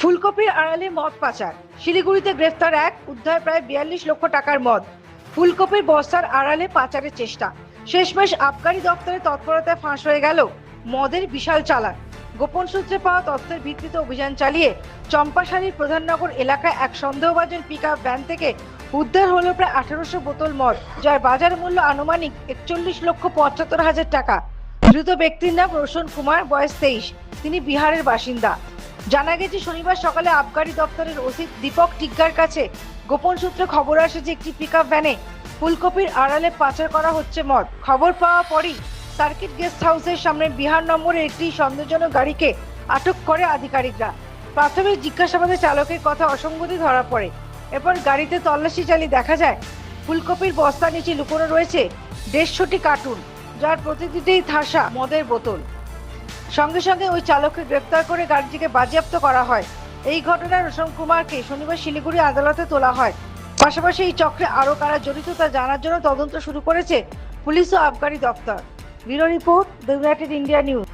ফুলকপির আড়ালে মদ পাচার। শিলিগুড়িতে গ্রেফতার এক, উদ্ধার প্রায় বিয়াল্লিশ লক্ষ টাকার মদ। ফুলকপির বস্তার আড়ালে পাচারের চেষ্টা। শেষমেশ আবগারি দপ্তরের তৎপরতায় ফাঁস হয়ে গেল মদের বিশাল চালান। গোপন সূত্রে পাওয়া তথ্যের ভিত্তিতে অভিযান চালিয়ে চম্পাশালীর প্রধাননগর এলাকায় এক সন্দেহভাজন পিক ভ্যান থেকে উদ্ধার হলো প্রায় আঠারোশো বোতল মদ, যার বাজার মূল্য আনুমানিক একচল্লিশ লক্ষ পঁচাত্তর হাজার টাকা। দ্রুত ব্যক্তির নাম রোশন কুমার, বয়স তেইশ। তিনি বিহারের বাসিন্দা। জানা গেছে, শনিবার সকালে আবগারি দপ্তরের ওসি দীপক টিগ্গার কাছে গোপন সূত্রে খবর আসে যে একটি পিকআপ ভ্যানে ফুলকপির আড়ালে পাচার করা হচ্ছে মদ। খবর পাওয়া পরই সার্কিট গেস্ট হাউসের সামনে বিহার নম্বরের একটি সন্দেহজনক গাড়িকে আটক করে আধিকারিকরা। প্রাথমিক জিজ্ঞাসাবাদে চালকের কথা অসঙ্গতি ধরা পড়ে। এরপর গাড়িতে তল্লাশি চালিয়ে দেখা যায়, ফুলকপির বস্তা নিচে লুকোনো রয়েছে দেড়শোটি কার্টুন, যার প্রতিটিতেই থাসা মদের বোতল। সঙ্গে সঙ্গে ওই চালককে গ্রেপ্তার করে গাড়িটিকে বাজেয়াপ্ত করা হয়। এই ঘটনায় রোশন কুমারকে শনিবার শিলিগুড়ি আদালতে তোলা হয়। পাশাপাশি এই চক্রে আরও কারা জড়িত তা জানার জন্য তদন্ত শুরু করেছে পুলিশ ও আবগারি দপ্তর। Bureau report the United India news.